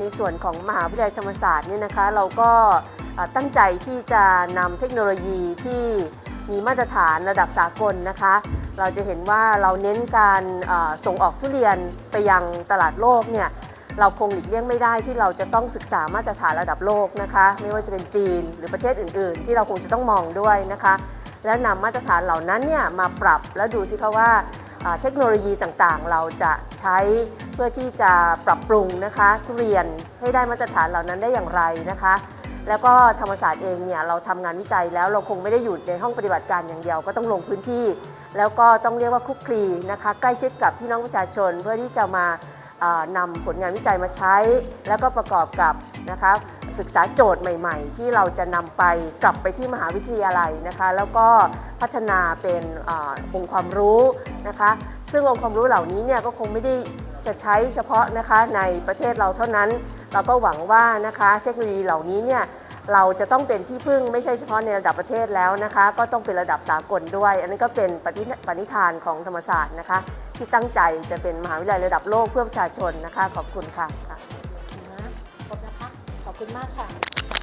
ในส่วนของมหาวิทยาลัยธรรมศาสตร์เนี่ยนะคะเราก็ตั้งใจที่จะนำเทคโนโลยีที่มีมาตรฐานระดับสากลนะคะ เราจะเห็นว่าเราเน้นการส่งออกทุเรียนไปยังตลาดโลกเนี่ยเราคงหลีกเลี่ยงไม่ได้ที่เราจะต้องศึกษามาตรฐานระดับโลกนะคะ ไม่ว่าจะเป็นจีนหรือประเทศอื่น ๆ ที่เราคงจะต้องมองด้วยนะคะ แล้วนำมาตรฐานเหล่านั้นเนี่ยมาปรับแล้วดูสิคะว่า เทคโนโลยีต่างๆ เราจะใช้เพื่อที่จะปรับปรุงนะคะทุเรียนให้ได้มาตรฐานเหล่านั้นได้อย่างไรนะคะ แล้วก็ธรรมศาสตร์เองเนี่ยเราทำงานวิจัยแล้วเราคงไม่ได้อยู่ในห้องปฏิบัติการอย่างเดียวก็ต้องลงพื้นที่ แล้วก็ต้องเรียกว่าคุกคลีนะคะใกล้ชิดกับพี่น้องประชาชนเพื่อที่จะมานำผลงานวิจัยมาใช้ แล้วก็ประกอบกับนะคะศึกษาโจทย์ใหม่ ๆ ที่เราจะนำไปกลับไปที่มหาวิทยาลัยนะคะ แล้วก็ พัฒนาเป็นอองค์ความรู้นะคะ ซึ่งองค์ความรู้เหล่านี้เนี่ยก็คงไม่ได้จะใช้เฉพาะนะคะในประเทศเราเท่านั้น เราก็หวังว่านะคะเทคโนโลยีเหล่านี้เนี่ยเราจะต้องเป็นที่พึ่งไม่ใช่เฉพาะในระดับประเทศแล้วนะคะ ก็ต้องเป็นระดับสากลด้วย อันนี้นก็เป็นปฏิปณิธานของธรรมศาสตร์นะคะ ที่ตั้งใจจะเป็นมหาวิทยาลัยระดับโลกเพื่อประชาชนนะคะ ขอบคุณค่ะนะครบนะคะขอบคุณมากค่ะ